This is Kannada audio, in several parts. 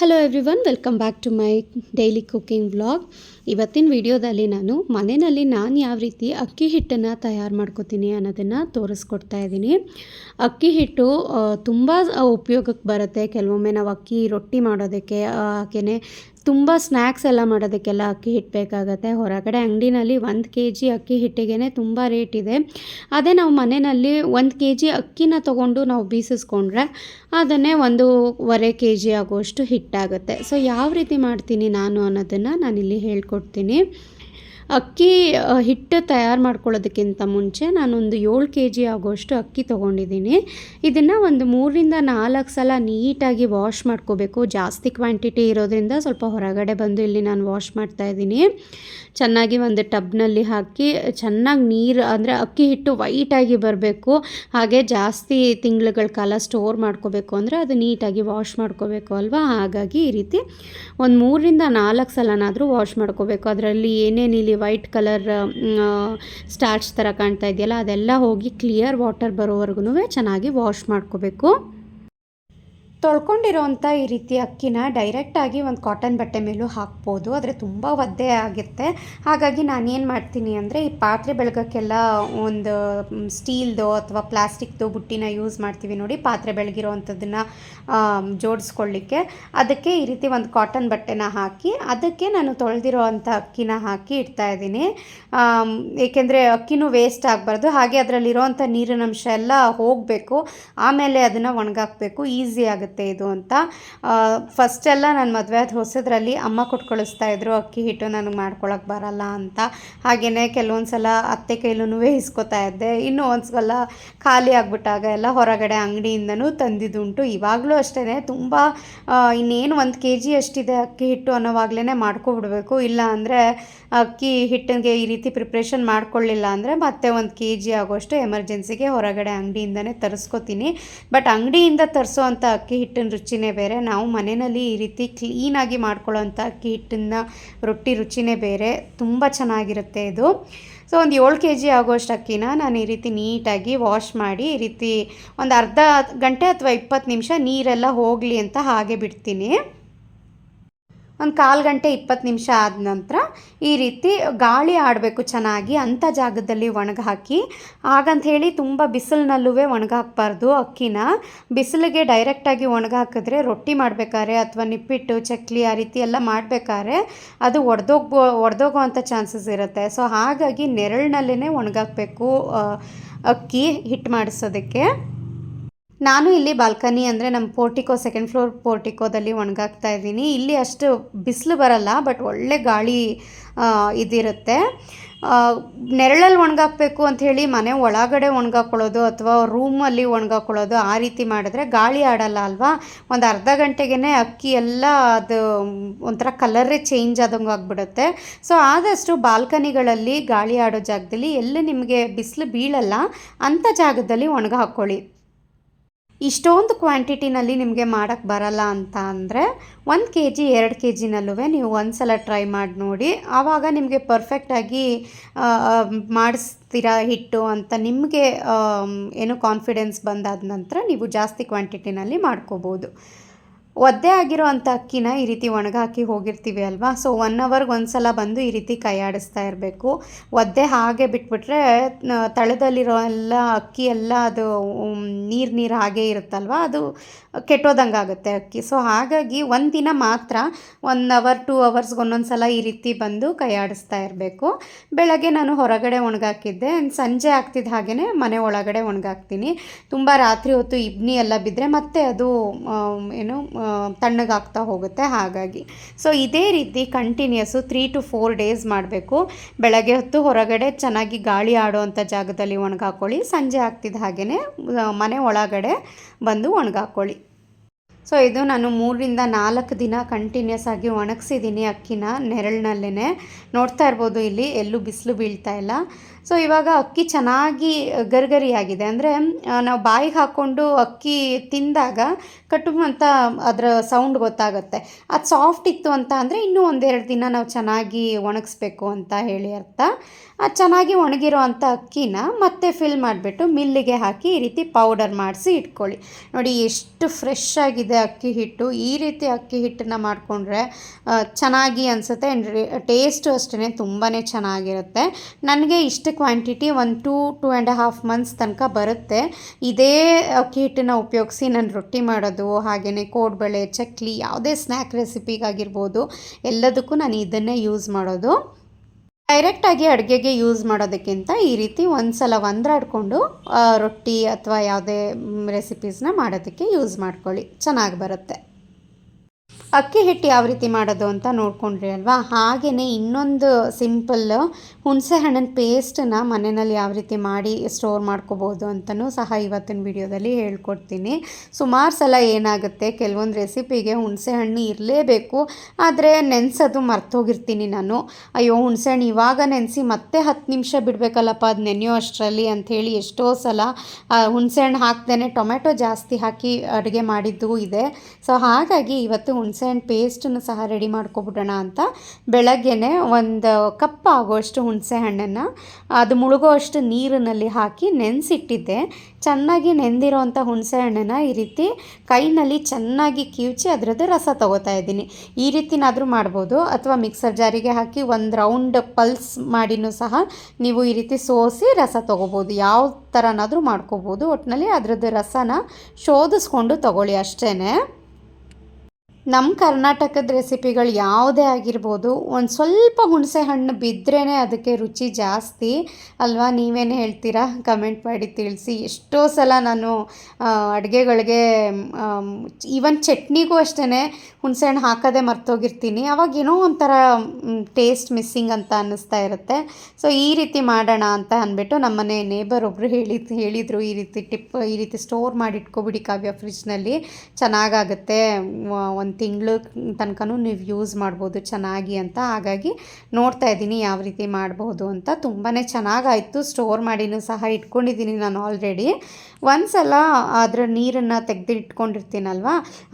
Hello everyone welcome back to my daily cooking vlog ಇವತ್ತಿನ ವಿಡಿಯೋದಲ್ಲಿ ನಾನು ಮನೆಯಲ್ಲಿ ನಾನು ಯಾವ ರೀತಿ ಅಕ್ಕಿ ಹಿಟ್ಟನ್ನು ತಯಾರು ಮಾಡ್ಕೋತೀನಿ ಅನ್ನೋದನ್ನು ತೋರಿಸ್ಕೊಡ್ತಾ ಇದ್ದೀನಿ. ಅಕ್ಕಿ ಹಿಟ್ಟು ತುಂಬ ಉಪಯೋಗಕ್ಕೆ ಬರುತ್ತೆ. ಕೆಲವೊಮ್ಮೆ ನಾವು ಅಕ್ಕಿ ರೊಟ್ಟಿ ಮಾಡೋದಕ್ಕೆ ಹಾಗೆಯೇ ತುಂಬ ಸ್ನ್ಯಾಕ್ಸ್ ಎಲ್ಲ ಮಾಡೋದಕ್ಕೆಲ್ಲ ಅಕ್ಕಿ ಹಿಟ್ಟು ಬೇಕಾಗುತ್ತೆ ಹೊರಗಡೆ ಅಂಗಡಿನಲ್ಲಿ ಒಂದು ಕೆ ಜಿ ಅಕ್ಕಿ ಹಿಟ್ಟಿಗೆ ತುಂಬ ರೇಟ್ ಇದೆ. ಅದೇ ನಾವು ಮನೆಯಲ್ಲಿ ಒಂದು ಕೆ ಜಿ ಅಕ್ಕಿನ ತೊಗೊಂಡು ನಾವು ಬೀಸಿಸ್ಕೊಂಡ್ರೆ ಅದನ್ನೇ ಒಂದೂವರೆ ಕೆ ಜಿ ಆಗುವಷ್ಟು ಹಿಟ್ಟಾಗುತ್ತೆ. ಸೊ ಯಾವ ರೀತಿ ಮಾಡ್ತೀನಿ ನಾನು ಅನ್ನೋದನ್ನು ನಾನಿಲ್ಲಿ ಹೇಳ್ಕೊಡ್ತೀನಿ. ಅಕ್ಕಿ ಹಿಟ್ಟು ತಯಾರು ಮಾಡ್ಕೊಳ್ಳೋದಕ್ಕಿಂತ ಮುಂಚೆ ನಾನೊಂದು ಏಳು ಕೆ ಜಿ ಆಗೋಷ್ಟು ಅಕ್ಕಿ ತೊಗೊಂಡಿದ್ದೀನಿ. ಇದನ್ನು ಒಂದು ಮೂರರಿಂದ ನಾಲ್ಕು ಸಲ ನೀಟಾಗಿ ವಾಶ್ ಮಾಡ್ಕೋಬೇಕು. ಜಾಸ್ತಿ ಕ್ವಾಂಟಿಟಿ ಇರೋದ್ರಿಂದ ಸ್ವಲ್ಪ ಹೊರಗಡೆ ಬಂದು ಇಲ್ಲಿ ನಾನು ವಾಶ್ ಮಾಡ್ತಾ ಇದ್ದೀನಿ. ಚೆನ್ನಾಗಿ ಒಂದು ಟಬ್ನಲ್ಲಿ ಹಾಕಿ ಚೆನ್ನಾಗಿ ನೀರು, ಅಂದರೆ ಅಕ್ಕಿ ಹಿಟ್ಟು ವೈಟಾಗಿ ಬರಬೇಕು. ಹಾಗೆ ಜಾಸ್ತಿ ತಿಂಗಳುಗಳ ಕಾಲ ಸ್ಟೋರ್ ಮಾಡ್ಕೋಬೇಕು ಅಂದರೆ ಅದು ನೀಟಾಗಿ ವಾಶ್ ಮಾಡ್ಕೋಬೇಕು ಅಲ್ವಾ? ಹಾಗಾಗಿ ಈ ರೀತಿ ಒಂದು ಮೂರರಿಂದ ನಾಲ್ಕು ಸಲನಾದರೂ ವಾಶ್ ಮಾಡ್ಕೋಬೇಕು. ಅದರಲ್ಲಿ ಏನೇನು ಇಲ್ಲಿ ವೈಟ್ ಕಲರ್ ಸ್ಟಾರ್ಚ್ ಥರ ಕಾಣ್ತಾ ಇದೆಯಲ್ಲ ಅದೆಲ್ಲ ಹೋಗಿ ಕ್ಲಿಯರ್ ವಾಟರ್ ಬರೋವರೆಗೂ ಚೆನ್ನಾಗಿ ವಾಶ್ ಮಾಡ್ಕೋಬೇಕು. ತೊಳ್ಕೊಂಡಿರೋವಂಥ ಈ ರೀತಿ ಅಕ್ಕಿನ ಡೈರೆಕ್ಟಾಗಿ ಒಂದು ಕಾಟನ್ ಬಟ್ಟೆ ಮೇಲೂ ಹಾಕ್ಬೋದು. ಆದರೆ ತುಂಬ ಒದ್ದೆ ಆಗುತ್ತೆ ಹಾಗಾಗಿ ನಾನೇನು ಮಾಡ್ತೀನಿ ಅಂದರೆ ಈ ಪಾತ್ರೆ ಬೆಳಗೋಕ್ಕೆಲ್ಲ ಒಂದು ಸ್ಟೀಲ್ದು ಅಥವಾ ಪ್ಲಾಸ್ಟಿಕ್ದು ಬುಟ್ಟಿನ ಯೂಸ್ ಮಾಡ್ತೀವಿ ನೋಡಿ, ಪಾತ್ರೆ ಬೆಳಗಿರೋ ಅಂಥದ್ದನ್ನು ಜೋಡಿಸ್ಕೊಳ್ಳಿಕ್ಕೆ. ಅದಕ್ಕೆ ಈ ರೀತಿ ಒಂದು ಕಾಟನ್ ಬಟ್ಟೆನ ಹಾಕಿ, ಅದಕ್ಕೆ ನಾನು ತೊಳೆದಿರೋ ಅಂಥ ಅಕ್ಕಿನ ಹಾಕಿ ಇಡ್ತಾ ಇದ್ದೀನಿ. ಏಕೆಂದರೆ ಅಕ್ಕಿನೂ ವೇಸ್ಟ್ ಆಗಬಾರ್ದು. ಹಾಗೆ ಅದರಲ್ಲಿರೋವಂಥ ನೀರಿನ ಅಂಶ ಎಲ್ಲ ಹೋಗಬೇಕು. ಆಮೇಲೆ ಅದನ್ನು ಒಣಗಾಕಬೇಕು. ಈಸಿ ಆಗುತ್ತೆ. ಇದು ಅಂತ. ಫಸ್ಟೆಲ್ಲ ನಾನು ಮದುವೆ ಆದ ಹೊಸದ್ರಲ್ಲಿ ಅಮ್ಮ ಕೊಟ್ಕೊಳಿಸ್ತಾ ಕಳಿಸ್ತಾ ಇದ್ರು, ಅಕ್ಕಿ ಹಿಟ್ಟು ನನಗೆ ಮಾಡ್ಕೊಳಕ್ಕೆ ಬರಲ್ಲ ಅಂತ. ಹಾಗೆಯೇ ಕೆಲವೊಂದು ಸಲ ಅತ್ತೆ ಕೈಲೂ ಇಸ್ಕೊತಾ ಇದ್ದೆ. ಇನ್ನೂ ಒಂದು ಸಲ ಖಾಲಿ ಆಗಿಬಿಟ್ಟಾಗ ಎಲ್ಲ ಹೊರಗಡೆ ಅಂಗಡಿಯಿಂದನೂ ತಂದಿದ್ದುಂಟು ಇವಾಗಲೂ ಅಷ್ಟೇ ತುಂಬ ಇನ್ನೇನು ಒಂದು ಕೆ ಜಿ ಅಷ್ಟಿದೆ ಅಕ್ಕಿ ಹಿಟ್ಟು ಅನ್ನೋವಾಗಲೇ ಮಾಡ್ಕೊಬಿಡ್ಬೇಕು. ಇಲ್ಲ ಅಂದರೆ ಅಕ್ಕಿ ಹಿಟ್ಟಿಗೆ ಈ ರೀತಿ ಪ್ರಿಪ್ರೇಷನ್ ಮಾಡ್ಕೊಳ್ಳಿಲ್ಲ ಅಂದರೆ ಮತ್ತೆ ಒಂದು ಕೆ ಜಿ ಆಗೋಷ್ಟು ಎಮರ್ಜೆನ್ಸಿಗೆ ಹೊರಗಡೆ ಅಂಗಡಿಯಿಂದನೇ ತರಿಸ್ಕೊತೀನಿ. ಬಟ್ ಅಂಗಡಿಯಿಂದ ತರಿಸೋ ಅಂಥ ಅಕ್ಕಿ ಹಿಟ್ಟಿನ ರುಚಿನೇ ಬೇರೆ. ನಾವು ಮನೆಯಲ್ಲಿ ಈ ರೀತಿ ಕ್ಲೀನಾಗಿ ಮಾಡ್ಕೊಳ್ಳೋಂಥ ಅಕ್ಕಿ ಹಿಟ್ಟಿನ ರೊಟ್ಟಿ ರುಚಿನೇ ಬೇರೆ. ತುಂಬ ಚೆನ್ನಾಗಿರುತ್ತೆ ಇದು. ಸೊ ಒಂದು ಏಳು ಕೆ ಜಿ ಆಗೋಷ್ಟು ಅಕ್ಕಿನ ನಾನು ಈ ರೀತಿ ನೀಟಾಗಿ ವಾಶ್ ಮಾಡಿ ಈ ರೀತಿ ಒಂದು ಅರ್ಧ ಗಂಟೆ ಅಥವಾ ಇಪ್ಪತ್ತು ನಿಮಿಷ ನೀರೆಲ್ಲ ಹೋಗಲಿ ಅಂತ ಹಾಗೆ ಬಿಡ್ತೀನಿ. ಒಂದು ಕಾಲು ಗಂಟೆ ಇಪ್ಪತ್ತು ನಿಮಿಷ ಆದ ನಂತರ ಈ ರೀತಿ ಗಾಳಿ ಆಡಬೇಕು ಚೆನ್ನಾಗಿ ಅಂಥ ಜಾಗದಲ್ಲಿ ಒಣಗಿ ಹಾಕಿ. ಹಾಗಂತ ಹೇಳಿ ತುಂಬ ಬಿಸಿಲಿನಲ್ಲೂ ಒಣಗಾಕಬಾರ್ದು ಅಕ್ಕಿನ ಬಿಸಿಲಿಗೆ ಡೈರೆಕ್ಟಾಗಿ ಒಣಗಾಕಿದ್ರೆ ರೊಟ್ಟಿ ಮಾಡಬೇಕಾದ್ರೆ ಅಥವಾ ನಿಪ್ಪಿಟ್ಟು, ಚಕ್ಲಿ ಆ ರೀತಿ ಎಲ್ಲ ಮಾಡಬೇಕಾದ್ರೆ ಅದು ಒಡೆದೋಗ್ಬೋ ಒಡೆದೋಗುವಂಥ ಚಾನ್ಸಸ್ ಇರುತ್ತೆ. ಸೊ ಹಾಗಾಗಿ ನೆರಳಿನಲ್ಲೇ ಒಣಗಾಕಬೇಕು ಅಕ್ಕಿ ಹಿಟ್ಟು ಮಾಡಿಸೋದಕ್ಕೆ. ನಾನು ಇಲ್ಲಿ ಬಾಲ್ಕನಿ ಅಂದರೆ ನಮ್ಮ ಪೋರ್ಟಿಕೋ ಸೆಕೆಂಡ್ ಫ್ಲೋರ್ ಪೋರ್ಟಿಕೋದಲ್ಲಿ ಒಣಗಾಕ್ತಾ ಇದ್ದೀನಿ. ಇಲ್ಲಿ ಅಷ್ಟು ಬಿಸಿಲು ಬರಲ್ಲ ಬಟ್ ಒಳ್ಳೆ ಗಾಳಿ ಇದಿರುತ್ತೆ. ನೆರಳಲ್ಲಿ ಒಣಗಾಕಬೇಕು ಅಂಥೇಳಿ ಮನೆ ಒಳಗಡೆ ಒಣಗಾಕೊಳ್ಳೋದು ಅಥವಾ ರೂಮಲ್ಲಿ ಒಣಗಾಕೊಳ್ಳೋದು ಆ ರೀತಿ ಮಾಡಿದ್ರೆ ಗಾಳಿ ಆಡಲ್ಲ ಅಲ್ವಾ? ಒಂದು ಅರ್ಧ ಗಂಟೆಗೆ ಅಕ್ಕಿ ಎಲ್ಲ ಅದು ಒಂಥರ ಕಲರೇ ಚೇಂಜ್ ಆದಂಗೆ ಆಗಿಬಿಡುತ್ತೆ. ಸೊ ಆದಷ್ಟು ಬಾಲ್ಕನಿಗಳಲ್ಲಿ ಗಾಳಿ ಆಡೋ ಜಾಗದಲ್ಲಿ ಎಲ್ಲಿ ನಿಮಗೆ ಬಿಸಿಲು ಬೀಳಲ್ಲ ಅಂಥ ಜಾಗದಲ್ಲಿ ಒಣಗ ಹಾಕ್ಕೊಳ್ಳಿ ಇಷ್ಟೊಂದು ಕ್ವಾಂಟಿಟಿನಲ್ಲಿ ನಿಮಗೆ ಮಾಡೋಕ್ಕೆ ಬರಲ್ಲ ಅಂತ ಅಂದರೆ ಒಂದು ಕೆ ಜಿ ಎರಡು ಕೆ ಜಿನಲ್ಲೂ ನೀವು ಒಂದು ಸಲ ಟ್ರೈ ಮಾಡಿ ನೋಡಿ. ಆವಾಗ ನಿಮಗೆ ಪರ್ಫೆಕ್ಟಾಗಿ ಮಾಡಿಸ್ತೀರ ಹಿಟ್ಟು ಅಂತ ನಿಮಗೆ ಏನು ಕಾನ್ಫಿಡೆನ್ಸ್ ಬಂದಾದ ನಂತರ ನೀವು ಜಾಸ್ತಿ ಕ್ವಾಂಟಿಟಿನಲ್ಲಿ ಮಾಡ್ಕೋಬೋದು. ಒದ್ದೆ ಆಗಿರೋ ಅಂಥ ಅಕ್ಕಿನ ಈ ರೀತಿ ಒಣಗಾಕಿ ಹೋಗಿರ್ತೀವಿ ಅಲ್ವಾ? ಸೊ ಒನ್ ಅವರ್ಗೆ ಒಂದು ಸಲ ಬಂದು ಈ ರೀತಿ ಕೈ ಆಡಿಸ್ತಾ ಇರಬೇಕು. ಒದ್ದೆ ಹಾಗೆ ಬಿಟ್ಬಿಟ್ರೆ ತಳದಲ್ಲಿರೋ ಎಲ್ಲ ಅಕ್ಕಿ ಎಲ್ಲ ಅದು ನೀರು ನೀರು ಹಾಗೆ ಇರುತ್ತಲ್ವ? ಅದು ಕೆಟ್ಟೋದಂಗೆ ಆಗುತ್ತೆ ಅಕ್ಕಿ. ಸೊ ಹಾಗಾಗಿ ಒಂದು ದಿನ ಮಾತ್ರ ಒನ್ ಅವರ್ ಟೂ ಅವರ್ಸ್ಗೆ ಒಂದೊಂದು ಸಲ ಈ ರೀತಿ ಬಂದು ಕೈ ಆಡಿಸ್ತಾ ಇರಬೇಕು. ಬೆಳಗ್ಗೆ ನಾನು ಹೊರಗಡೆ ಒಣಗಾಕಿದ್ದೆ. ಸಂಜೆ ಆಗ್ತಿದ್ದ ಹಾಗೆಯೇ ಮನೆ ಒಳಗಡೆ ಒಣಗಾಕ್ತೀನಿ. ತುಂಬ ರಾತ್ರಿ ಹೊತ್ತು ಇಬ್ನಿ ಎಲ್ಲ ಬಿದ್ದರೆ ಮತ್ತೆ ಅದು ಏನು ತಣ್ಣಗಾಗ್ತಾ ಹೋಗುತ್ತೆ. ಹಾಗಾಗಿ ಸೊ ಇದೇ ರೀತಿ continuous three to four days ಮಾಡಬೇಕು. ಬೆಳಗ್ಗೆ ಹೊತ್ತು ಹೊರಗಡೆ ಚೆನ್ನಾಗಿ ಗಾಳಿ ಆಡುವಂಥ ಜಾಗದಲ್ಲಿ ಒಣಗಾಕೊಳ್ಳಿ. ಸಂಜೆ ಆಗ್ತಿದ್ದ ಹಾಗೆಯೇ ಮನೆ ಒಳಗಡೆ ಬಂದು ಒಣಗಾಕೊಳ್ಳಿ. ಸೊ ಇದು ನಾನು ಮೂರರಿಂದ ನಾಲ್ಕು ದಿನ ಕಂಟಿನ್ಯೂಸ್ ಆಗಿ ಒಣಗಿಸಿದ್ದೀನಿ ಅಕ್ಕಿನ ನೆರಳಿನಲ್ಲೇ ನೋಡ್ತಾ ಇರ್ಬೋದು ಇಲ್ಲಿ ಎಲ್ಲೂ ಬಿಸಿಲು ಬೀಳ್ತಾ ಇಲ್ಲ. ಸೊ ಇವಾಗ ಅಕ್ಕಿ ಚೆನ್ನಾಗಿ ಗರಿಗರಿಯಾಗಿದೆ. ಅಂದರೆ ನಾವು ಬಾಯಿಗೆ ಹಾಕ್ಕೊಂಡು ಅಕ್ಕಿ ತಿಂದಾಗ ಅಂತ ಅದರ ಸೌಂಡ್ ಗೊತ್ತಾಗುತ್ತೆ. ಅದು ಸಾಫ್ಟ್ ಇತ್ತು ಅಂತ ಅಂದರೆ ಇನ್ನೂ ಒಂದೆರಡು ದಿನ ನಾವು ಚೆನ್ನಾಗಿ ಒಣಗಿಸ್ಬೇಕು ಅಂತ ಹೇಳಿ ಅರ್ಥ. ಅದು ಚೆನ್ನಾಗಿ ಒಣಗಿರೋ ಅಂಥ ಅಕ್ಕಿನ ಮತ್ತೆ ಫಿಲ್ ಮಾಡಿಬಿಟ್ಟು ಮಿಲ್ಲಿಗೆ ಹಾಕಿ ಈ ರೀತಿ ಪೌಡರ್ ಮಾಡಿಸಿ ಇಟ್ಕೊಳ್ಳಿ. ನೋಡಿ, ಎಷ್ಟು ಫ್ರೆಶ್ ಆಗಿದೆ ಅಕ್ಕಿ ಹಿಟ್ಟು. ಈ ರೀತಿ ಅಕ್ಕಿ ಹಿಟ್ಟನ್ನು ಮಾಡಿಕೊಂಡ್ರೆ ಚೆನ್ನಾಗಿ ಅನಿಸುತ್ತೆ. ಆ್ಯಂಡ್ ಟೇಸ್ಟು ಅಷ್ಟೇ ತುಂಬಾ ಚೆನ್ನಾಗಿರುತ್ತೆ. ನನಗೆ ಇಷ್ಟು ಕ್ವಾಂಟಿಟಿ ಒಂದು two two and half months ತನಕ ಬರುತ್ತೆ. ಇದೇ ಅಕ್ಕಿ ಹಿಟ್ಟನ್ನು ಉಪಯೋಗಿಸಿ ನಾನು ರೊಟ್ಟಿ ಮಾಡೋದು ಹಾಗೆಯೇ ಕೋಡ್ಬಳೆ, ಚಕ್ಲಿ, ಯಾವುದೇ ಸ್ನ್ಯಾಕ್ ರೆಸಿಪಿಗಾಗಿರ್ಬೋದು ಎಲ್ಲದಕ್ಕೂ ನಾನು ಇದನ್ನೇ ಯೂಸ್ ಮಾಡೋದು. ಡೈರೆಕ್ಟಾಗಿ ಅಡುಗೆಗೆ ಯೂಸ್ ಮಾಡೋದಕ್ಕಿಂತ ಈ ರೀತಿ ಒಂದು ಸಲ ಒಂದ್ರಾಡ್ಕೊಂಡು ರೊಟ್ಟಿ ಅಥವಾ ಯಾವುದೇ ರೆಸಿಪೀಸ್ನ ಮಾಡೋದಕ್ಕೆ ಯೂಸ್ ಮಾಡ್ಕೊಳ್ಳಿ. ಚೆನ್ನಾಗಿ ಬರುತ್ತೆ. ಅಕ್ಕಿ ಹಿಟ್ಟು ಯಾವ ರೀತಿ ಮಾಡೋದು ಅಂತ ನೋಡ್ಕೊಂಡ್ರಿ ಅಲ್ವಾ? ಹಾಗೆಯೇ ಇನ್ನೊಂದು ಸಿಂಪಲ್ ಹುಣಸೆ ಹಣ್ಣಿನ ಪೇಸ್ಟನ್ನ ಮನೆಯಲ್ಲಿ ಯಾವ ರೀತಿ ಮಾಡಿ ಸ್ಟೋರ್ ಮಾಡ್ಕೋಬೋದು ಅಂತಲೂ ಸಹ ಇವತ್ತಿನ ವಿಡಿಯೋದಲ್ಲಿ ಹೇಳ್ಕೊಡ್ತೀನಿ. ಸುಮಾರು ಸಲ ಏನಾಗುತ್ತೆ, ಕೆಲವೊಂದು ರೆಸಿಪಿಗೆ ಹುಣಸೆ ಹಣ್ಣು ಇರಲೇಬೇಕು, ಆದರೆ ನೆನೆಸೋದು ಮರ್ತೋಗಿರ್ತೀನಿ ನಾನು. ಅಯ್ಯೋ, ಹುಣಸೆ ಹಣ್ಣು ಇವಾಗ ನೆನೆಸಿ ಮತ್ತೆ ಹತ್ತು ನಿಮಿಷ ಬಿಡಬೇಕಲ್ಲಪ್ಪ, ಅದು ನೆನೆಯೋ ಅಷ್ಟರಲ್ಲಿ ಅಂಥೇಳಿ ಎಷ್ಟೋ ಸಲ ಹುಣಸೆ ಹಣ್ಣು ಹಾಕ್ದೇ ಟೊಮೆಟೊ ಜಾಸ್ತಿ ಹಾಕಿ ಅಡುಗೆ ಮಾಡಿದ್ದು ಇದೆ. ಸೊ, ಹಾಗಾಗಿ ಇವತ್ತು ಹುಣಸೆ ಹಣ್ಣು ಪೇಸ್ಟನ್ನು ಸಹ ರೆಡಿ ಮಾಡ್ಕೊಬಿಡೋಣ ಅಂತ. ಬೆಳಗ್ಗೆನೆ ಒಂದು ಕಪ್ ಆಗೋಷ್ಟು ಹುಣಸೆ ಹಣ್ಣನ್ನು, ಅದು ಮುಳುಗೋ ಅಷ್ಟು ನೀರಿನಲ್ಲಿ ಹಾಕಿ ನೆನೆಸಿಟ್ಟಿದ್ದೆ. ಚೆನ್ನಾಗಿ ನೆಂದಿರೋವಂಥ ಹುಣಸೆ ಹಣ್ಣನ್ನು ಈ ರೀತಿ ಕೈನಲ್ಲಿ ಚೆನ್ನಾಗಿ ಕಿವುಚಿ ಅದರದ್ದು ರಸ ತೊಗೋತಾ ಇದ್ದೀನಿ. ಈ ರೀತಿನಾದರೂ ಮಾಡ್ಬೋದು, ಅಥವಾ ಮಿಕ್ಸರ್ ಜಾರಿಗೆ ಹಾಕಿ ಒಂದು ರೌಂಡ್ ಪಲ್ಸ್ ಮಾಡಿನೂ ಸಹ ನೀವು ಈ ರೀತಿ ಸೋಸಿ ರಸ ತೊಗೋಬೋದು. ಯಾವ ಥರನಾದರೂ ಮಾಡ್ಕೋಬೋದು ಒಟ್ಟಿನಲ್ಲಿ ಅದರದ್ದು ರಸನ ಶೋಧಿಸ್ಕೊಂಡು ತಗೊಳ್ಳಿ ಅಷ್ಟೇ ನಮ್ಮ ಕರ್ನಾಟಕದ ರೆಸಿಪಿಗಳು ಯಾವುದೇ ಆಗಿರ್ಬೋದು, ಒಂದು ಸ್ವಲ್ಪ ಹುಣಸೆ ಹಣ್ಣು ಬಿದ್ರೇ ಅದಕ್ಕೆ ರುಚಿ ಜಾಸ್ತಿ. ಅಲ್ವಾ? ನೀವೇನು ಹೇಳ್ತೀರಾ? ಕಮೆಂಟ್ ಮಾಡಿ ತಿಳಿಸಿ. ಎಷ್ಟೋ ಸಲ ನಾನು ಅಡುಗೆಗಳಿಗೆ ಈವನ್ ಚಟ್ನಿಗೂ ಅಷ್ಟೇ ಹುಣಸೆ ಹಣ್ಣು ಹಾಕೋದೇ ಮರ್ತೋಗಿರ್ತೀನಿ. ಅವಾಗ ಏನೋ ಒಂಥರ ಟೇಸ್ಟ್ ಮಿಸ್ಸಿಂಗ್ ಅಂತ ಅನ್ನಿಸ್ತಾ ಇರುತ್ತೆ. ಸೊ, ಈ ರೀತಿ ಮಾಡೋಣ ಅಂತ ಅಂದ್ಬಿಟ್ಟು ನಮ್ಮನೆ ನೇಬರ್ ಒಬ್ಬರು ಹೇಳಿ ಹೇಳಿದರು ಈ ರೀತಿ ಟಿಪ್, ಈ ರೀತಿ ಸ್ಟೋರ್ ಮಾಡಿ ಇಟ್ಕೊಬಿಡಿ ಕಾವ್ಯ ಫ್ರಿಜ್ನಲ್ಲಿ. ಚೆನ್ನಾಗಾಗುತ್ತೆ ಒಂದು ತಿಂಗಳು ತನಕನೂ ನೀವು ಯೂಸ್ ಮಾಡ್ಬೋದು ಚೆನ್ನಾಗಿ ಅಂತ. ಹಾಗಾಗಿ ನೋಡ್ತಾ ಇದ್ದೀನಿ ಯಾವ ರೀತಿ ಮಾಡ್ಬೋದು ಅಂತ. ತುಂಬಾ ಚೆನ್ನಾಗಾಯಿತು. ಸ್ಟೋರ್ ಮಾಡಿನೂ ಸಹ ಇಟ್ಕೊಂಡಿದ್ದೀನಿ ನಾನು ಆಲ್ರೆಡಿ. ಒಂದು ಸಲ ಅದರ ನೀರನ್ನು ತೆಗೆದು ಇಟ್ಕೊಂಡಿರ್ತೀನಲ್ವ?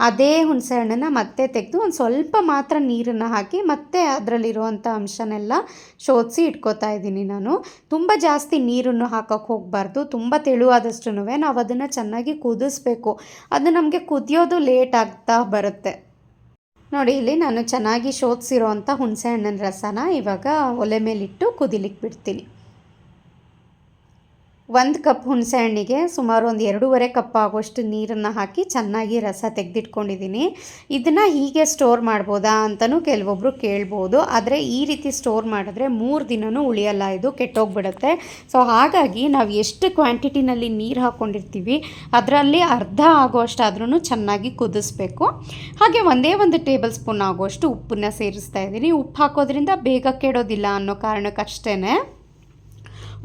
ಅದೇ ಹುಣಸೆ ಹಣ್ಣನ್ನು ಮತ್ತೆ ತೆಗೆದು ಒಂದು ಸ್ವಲ್ಪ ಮಾತ್ರ ನೀರನ್ನು ಹಾಕಿ ಮತ್ತೆ ಅದರಲ್ಲಿರುವಂಥ ಅಂಶನೆಲ್ಲ ಶೋಧಿಸಿ ಇಟ್ಕೋತಾ ಇದ್ದೀನಿ ನಾನು. ತುಂಬ ಜಾಸ್ತಿ ನೀರನ್ನು ಹಾಕೋಕ್ಕೆ ಹೋಗಬಾರ್ದು. ತುಂಬ ತೆಳುವಾದಷ್ಟು ನಾವು ಅದನ್ನು ಚೆನ್ನಾಗಿ ಕುದಿಸ್ಬೇಕು. ಅದು ನಮಗೆ ಕುದಿಯೋದು ಲೇಟ್ ಆಗ್ತಾ ಬರುತ್ತೆ. ನೋಡಿ ಇಲ್ಲಿ ನಾನು ಚೆನ್ನಾಗಿ ಶೋಧಿಸಿರೋ ಅಂಥ ಹುಣಸೆ ಹಣ್ಣಿನ ರಸನ ಇವಾಗ ಒಲೆ ಮೇಲಿಟ್ಟು ಕುದಿಲಿಕ್ಕೆ ಬಿಡ್ತೀನಿ. ಒಂದು ಕಪ್ ಹುಣಸೆ ಹಣ್ಣಿಗೆ ಸುಮಾರು ಒಂದು ಎರಡೂವರೆ ಕಪ್ ಆಗುವಷ್ಟು ನೀರನ್ನು ಹಾಕಿ ಚೆನ್ನಾಗಿ ರಸ ತೆಗೆದಿಟ್ಕೊಂಡಿದ್ದೀನಿ. ಇದನ್ನು ಹೀಗೆ ಸ್ಟೋರ್ ಮಾಡ್ಬೋದಾ ಅಂತಲೂ ಕೆಲವೊಬ್ಬರು ಕೇಳ್ಬೋದು. ಆದರೆ ಈ ರೀತಿ ಸ್ಟೋರ್ ಮಾಡಿದ್ರೆ ಮೂರು ದಿನವೂ ಉಳಿಯಲ್ಲ, ಇದು ಕೆಟ್ಟೋಗ್ಬಿಡುತ್ತೆ. ಸೊ ಹಾಗಾಗಿ ನಾವು ಎಷ್ಟು ಕ್ವಾಂಟಿಟಿನಲ್ಲಿ ನೀರು ಹಾಕ್ಕೊಂಡಿರ್ತೀವಿ ಅದರಲ್ಲಿ ಅರ್ಧ ಆಗುವಷ್ಟಾದ್ರೂ ಚೆನ್ನಾಗಿ ಕುದಿಸ್ಬೇಕು. ಹಾಗೆ ಒಂದೇ ಒಂದು ಟೇಬಲ್ ಸ್ಪೂನ್ ಆಗುವಷ್ಟು ಉಪ್ಪನ್ನು ಸೇರಿಸ್ತಾ ಇದ್ದೀನಿ. ಉಪ್ಪು ಹಾಕೋದ್ರಿಂದ ಬೇಗ ಕೆಡೋದಿಲ್ಲ ಅನ್ನೋ ಕಾರಣಕ್ಕಷ್ಟೇ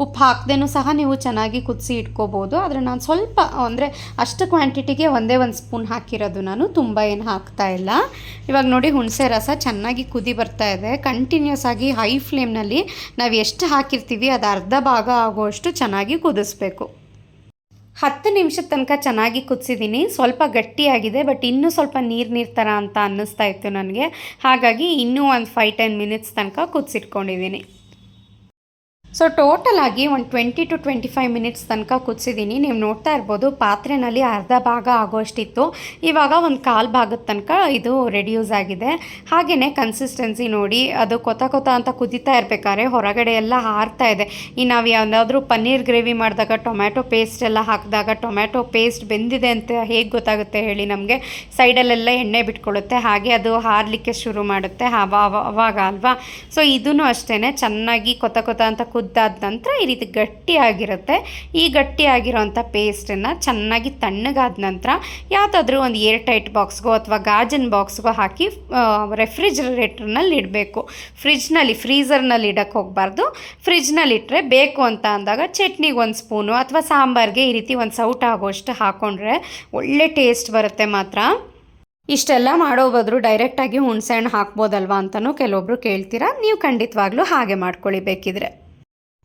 ಉಪ್ಪು ಹಾಕ್ದೇನು ಸಹ ನೀವು ಚೆನ್ನಾಗಿ ಕುದಿಸಿ ಇಟ್ಕೋಬೋದು. ಆದರೆ ನಾನು ಸ್ವಲ್ಪ, ಅಂದರೆ ಅಷ್ಟು ಕ್ವಾಂಟಿಟಿಗೆ ಒಂದೇ ಒಂದು ಸ್ಪೂನ್ ಹಾಕಿರೋದು ನಾನು, ತುಂಬ ಏನು ಹಾಕ್ತಾ ಇಲ್ಲ. ಇವಾಗ ನೋಡಿ ಹುಣಸೆ ರಸ ಚೆನ್ನಾಗಿ ಕುದಿ ಬರ್ತಾ ಇದೆ. ಕಂಟಿನ್ಯೂಸ್ ಆಗಿ ಹೈ ಫ್ಲೇಮ್ನಲ್ಲಿ ನಾವು ಎಷ್ಟು ಹಾಕಿರ್ತೀವಿ, ಅದು ಅರ್ಧ ಭಾಗ ಆಗುವಷ್ಟು ಚೆನ್ನಾಗಿ ಕುದಿಸ್ಬೇಕು. ಹತ್ತು ನಿಮಿಷದ ತನಕ ಚೆನ್ನಾಗಿ ಕುದಿಸಿದ್ದೀನಿ ಸ್ವಲ್ಪ ಗಟ್ಟಿಯಾಗಿದೆ ಬಟ್ ಇನ್ನೂ ಸ್ವಲ್ಪ ನೀರು ನೀರು ಥರ ಅಂತ ಅನ್ನಿಸ್ತಾ ಇತ್ತು ನನಗೆ. ಹಾಗಾಗಿ ಇನ್ನೂ ಒಂದು ಫೈವ್ ಟೆನ್ ಮಿನಿಟ್ಸ್ ತನಕ ಕುದಿಸಿಟ್ಕೊಂಡಿದ್ದೀನಿ ಸೊ ಟೋಟಲ್ ಆಗಿ ಒಂದು twenty to twenty five minutes ತನಕ ಕುದಿಸಿದ್ದೀನಿ ನೀವು ನೋಡ್ತಾ ಇರ್ಬೋದು, ಪಾತ್ರೆನಲ್ಲಿ ಅರ್ಧ ಭಾಗ ಆಗೋಷ್ಟಿತ್ತು. ಇವಾಗ ಒಂದು ಕಾಲು ಭಾಗದ ತನಕ ಇದು ರೆಡ್ಯೂಸ್ ಆಗಿದೆ. ಹಾಗೆಯೇ ಕನ್ಸಿಸ್ಟೆನ್ಸಿ ನೋಡಿ, ಅದು ಕೊತ ಕೊತ ಅಂತ ಕುದೀತಾ ಇರಬೇಕಾದ್ರೆ ಹೊರಗಡೆ ಎಲ್ಲ ಹಾರ್ತಾ ಇದೆ. ಈ ನಾವು ಯಾವುದಾದ್ರೂ ಪನ್ನೀರ್ ಗ್ರೇವಿ ಮಾಡಿದಾಗ ಟೊಮ್ಯಾಟೊ ಪೇಸ್ಟ್ ಎಲ್ಲ ಹಾಕಿದಾಗ ಟೊಮ್ಯಾಟೊ ಪೇಸ್ಟ್ ಬೆಂದಿದೆ ಅಂತ ಹೇಗೆ ಗೊತ್ತಾಗುತ್ತೆ ಹೇಳಿ ನಮಗೆ? ಸೈಡಲ್ಲೆಲ್ಲ ಎಣ್ಣೆ ಬಿಟ್ಕೊಳ್ಳುತ್ತೆ. ಹಾಗೆ ಅದು ಹಾರಲಿಕ್ಕೆ ಶುರು ಮಾಡುತ್ತೆ. ಅವಾಗ ಅಲ್ವಾ? ಸೊ ಇದೂ ಅಷ್ಟೇ ಚೆನ್ನಾಗಿ ಕೊತ ಕೊತ ಅಂತ ಕುದ್ದಾದ ನಂತರ ಈ ರೀತಿ ಗಟ್ಟಿಯಾಗಿರುತ್ತೆ. ಈ ಗಟ್ಟಿಯಾಗಿರೋವಂಥ ಪೇಸ್ಟನ್ನು ಚೆನ್ನಾಗಿ ತಣ್ಣಗಾದ ನಂತರ ಯಾವುದಾದ್ರೂ ಒಂದು ಏರ್ ಟೈಟ್ ಬಾಕ್ಸ್ಗೋ ಅಥವಾ ಗಾಜಿನ ಬಾಕ್ಸ್ಗೋ ಹಾಕಿ ರೆಫ್ರಿಜರೇಟರ್ನಲ್ಲಿ ಇಡಬೇಕು. ಫ್ರಿಜ್ನಲ್ಲಿ ಫ್ರೀಝರ್ನಲ್ಲಿ ಇಡೋಕ್ಕೆ ಹೋಗಬಾರ್ದು. ಫ್ರಿಜ್ನಲ್ಲಿ ಇಟ್ಟರೆ ಬೇಕು ಅಂತ ಅಂದಾಗ ಚಟ್ನಿಗೆ ಒಂದು ಸ್ಪೂನು ಅಥವಾ ಸಾಂಬಾರಿಗೆ ಈ ರೀತಿ ಒಂದು ಸೌಟ್ ಆಗೋಷ್ಟು ಹಾಕ್ಕೊಂಡ್ರೆ ಒಳ್ಳೆ ಟೇಸ್ಟ್ ಬರುತ್ತೆ ಮಾತ್ರ. ಇಷ್ಟೆಲ್ಲ ಮಾಡೋ ಬದಲು ಡೈರೆಕ್ಟಾಗಿ ಹುಣಸೆ ಹಣ್ಣು ಹಾಕ್ಬೋದಲ್ವಾ ಅಂತಲೂ ಕೆಲವೊಬ್ರು ಕೇಳ್ತೀರಾ. ನೀವು ಖಂಡಿತವಾಗ್ಲೂ ಹಾಗೆ ಮಾಡ್ಕೊಳ್ಳಿ ಬೇಕಿದ್ರೆ.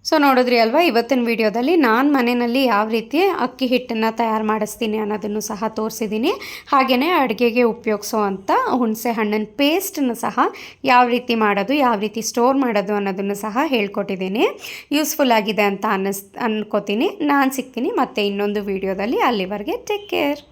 ಸೊ ನೋಡಿದ್ರಿ ಅಲ್ವಾ, ಇವತ್ತಿನ ವಿಡಿಯೋದಲ್ಲಿ ನಾನು ಮನೆಯಲ್ಲಿ ಯಾವ ರೀತಿ ಅಕ್ಕಿ ಹಿಟ್ಟನ್ನು ತಯಾರು ಮಾಡಿಸ್ತೀನಿ ಅನ್ನೋದನ್ನು ಸಹ ತೋರಿಸಿದ್ದೀನಿ. ಹಾಗೆಯೇ ಅಡುಗೆಗೆ ಉಪಯೋಗಿಸೋ ಅಂಥ ಹುಣಸೆ ಹಣ್ಣಿನ ಪೇಸ್ಟನ್ನು ಸಹ ಯಾವ ರೀತಿ ಮಾಡೋದು, ಯಾವ ರೀತಿ ಸ್ಟೋರ್ ಮಾಡೋದು ಅನ್ನೋದನ್ನು ಸಹ ಹೇಳ್ಕೊಟ್ಟಿದ್ದೀನಿ. ಯೂಸ್ಫುಲ್ ಆಗಿದೆ ಅಂತ ಅನ್ನಿಸ್, ಅನ್ಕೋತೀನಿ. ನಾನು ಸಿಗ್ತೀನಿ ಮತ್ತು ಇನ್ನೊಂದು ವಿಡಿಯೋದಲ್ಲಿ. ಅಲ್ಲಿವರೆಗೆ ಟೇಕ್ ಕೇರ್